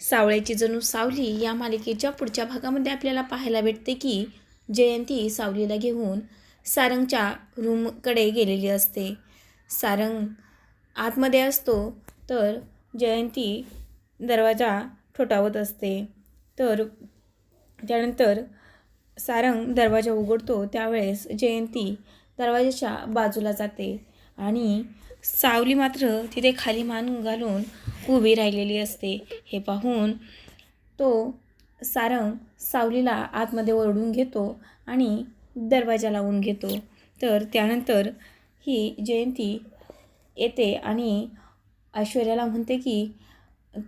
सावळ्याची जणू सावली या मालिकेच्या पुढच्या भागामध्ये आपल्याला पाहायला भेटते की जयंती सावलीला घेऊन सारंगच्या रूमकडे गेलेली असते. सारंग आतमध्ये असतो तर जयंती दरवाजा ठोठावत असते. तर त्यानंतर सारंग दरवाजा उघडतो त्यावेळेस जयंती दरवाजाच्या बाजूला जाते आणि सावली मात्र तिथे खाली मान घालून उभी राहिलेली असते. हे पाहून तो सारंग सावलीला आतमध्ये ओरडून घेतो आणि दरवाजा लावून घेतो. तर त्यानंतर ही जयंती येते आणि ऐश्वर्याला म्हणते की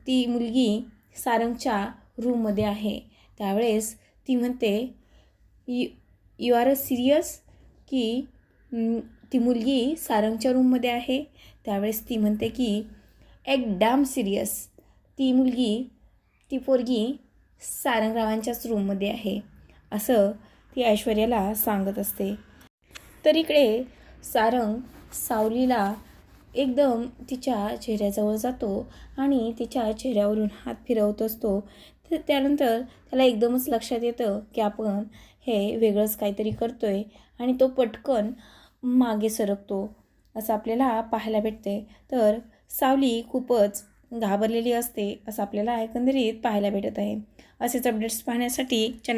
ती मुलगी सारंगच्या रूममध्ये आहे. त्यावेळेस ती म्हणते you you are a serious? की ती मुलगी सारंगच्या रूममध्ये आहे? त्यावेळेस ती म्हणते की एकदम सिरियस ती मुलगी ती पोरगी सारंगरावांच्याच रूममध्ये आहे. असं ती ऐश्वर्याला सांगत असते. तर इकडे सारंग सावलीला एकदम तिच्या चेहऱ्याजवळ जातो आणि तिच्या चेहऱ्यावरून हात फिरवत असतो. तर त्यानंतर त्याला एकदमच लक्षात येतं की आपण हे वेगळंच काहीतरी करतो आहे आणि तो पटकन मागे सरकतो असं आपल्याला पाहायला भेटते. तर सावली खूपच घाबरलेली असते असं आपल्याला एकंदरीत पाहायला भेटत आहे. असेच अपडेट्स पाहण्यासाठी चॅनल